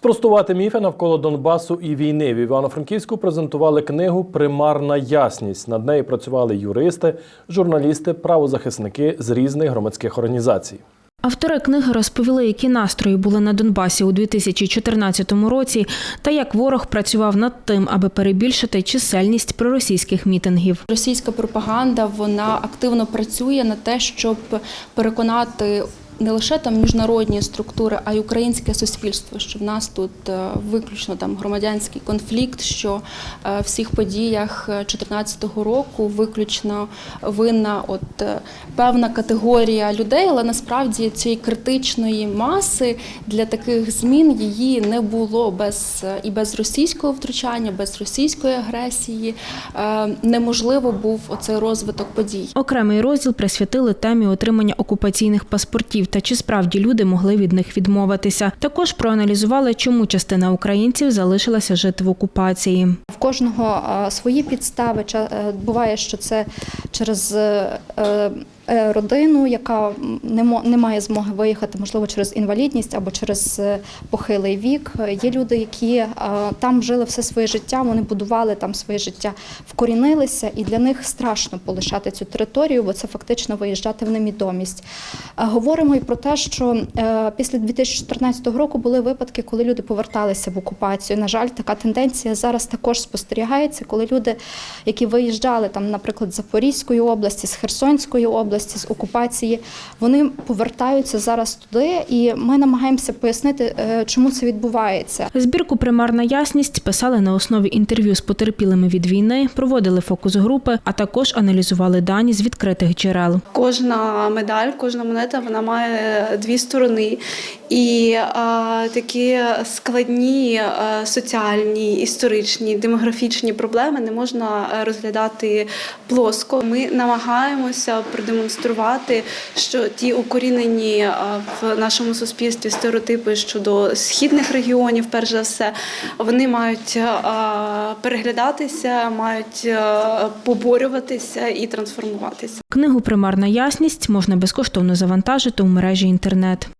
Спростувати міфи навколо Донбасу і війни в Івано-Франківську презентували книгу Примарна ясність. Над нею працювали юристи, журналісти, правозахисники з різних громадських організацій. Автори книги розповіли, які настрої були на Донбасі у 2014 році, та як ворог працював над тим, аби перебільшити чисельність проросійських мітингів. Російська пропаганда вона активно працює на те, щоб переконати не лише там міжнародні структури, а й українське суспільство, що в нас тут е, виключно там громадянський конфлікт, що е, в всіх подіях 2014 року виключно винна от е, певна категорія людей, але насправді цієї критичної маси для таких змін її не було без е, і без російського втручання, без російської агресії. Е, Неможливо був оцей розвиток подій. Окремий розділ присвятили темі отримання окупаційних паспортів та чи справді люди могли від них відмовитися. Також проаналізували, чому частина українців залишилася жити в окупації. В кожного свої підстави. Е, Буває, що це через е, е, родину, яка не має змоги виїхати, можливо, через інвалідність або через е, похилий вік. Е, Є люди, які е, там жили все своє життя, вони будували там своє життя, вкорінилися, і для них страшно полишати цю територію, бо це фактично виїжджати в немідомість. Е, Говоримо і про те, що е, після 2014 року були випадки, коли люди поверталися в окупацію. На жаль, така тенденція зараз також спостерігається, коли люди, які виїжджали там, наприклад, з Запорізької області, з Херсонської області, з окупації, вони повертаються зараз туди, і ми намагаємося пояснити, е, чому це відбувається. Збірку Примарна ясність писали на основі інтерв'ю з потерпілими від війни, проводили фокус-групи, а також аналізували дані з відкритих джерел. Кожна медаль, кожна монета вона має дві сторони. І е, такі складні е, соціальні, історичні, демографічні проблеми не можна е, розглядати плоско. Ми намагаємося продемонструвати, що ті укорінені е, в нашому суспільстві стереотипи щодо східних регіонів, перш за все, вони мають е, переглядатися, мають е, поборюватися і трансформуватися. Книгу Примарна ясність можна безкоштовно завантажити у мережі інтернет.